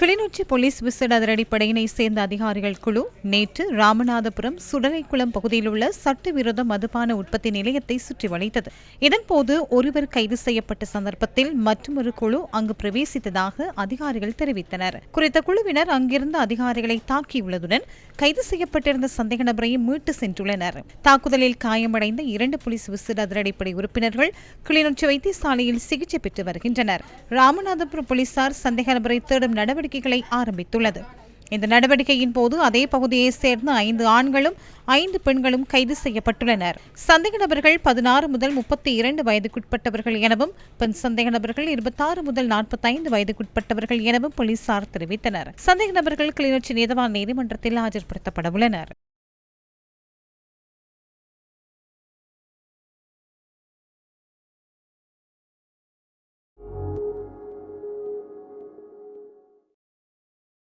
Kilinochchi police விசேட அதிரடிப்படையினை சேர்ந்த அதிகாரிகள் குழு நேற்று ராமநாதபுரம் சுடலைக்குளம் பகுதியில் உள்ள சட்டவிரோத மதுபான உற்பத்தி நிலையத்தை சுற்றி வளைத்தது. இதன்போது ஒருவர் கைது செய்யப்பட்ட சந்தர்ப்பத்தில் மற்றொரு குழு அங்கு பிரவேசித்ததாக அதிகாரிகள் தெரிவித்தனர். குறித்த குழுவினர் அங்கிருந்த அதிகாரிகளை தாக்கியுள்ளதுடன் கைது செய்யப்பட்டிருந்த சந்தேக நபரையும் மீட்டு சென்றுள்ளனர். தாக்குதலில் காயமடைந்த இரண்டு போலீஸ் விசேட அதிரடிப்படை உறுப்பினர்கள் கிளிநொச்சி வைத்தியசாலையில் சிகிச்சை பெற்று வருகின்றனர். ராமநாதபுரம் போலீசார் சந்தேக நபரை தேடும் நடவடிக்கை நடவடிக்கைகளை ஆரம்பித்துள்ளது. இந்த நடவடிக்கையின் போது அதே பகுதியைச் சேர்ந்த ஐந்து ஆண்களும் ஐந்து பெண்களும் கைது செய்யப்பட்டுள்ளனர். சந்தேக நபர்கள் பதினாறு முதல் முப்பத்தி இரண்டு வயதுக்குட்பட்டவர்கள் எனவும் பெண் சந்தேக நபர்கள் இருபத்தாறு முதல் நாற்பத்தைந்து வயதுக்குட்பட்டவர்கள் எனவும் போலீசார் தெரிவித்தனர். சந்தேக நபர்கள் கிளிநொச்சி நீதவான் நீதிமன்றத்தில் ஆஜர்படுத்தப்பட உள்ளனர்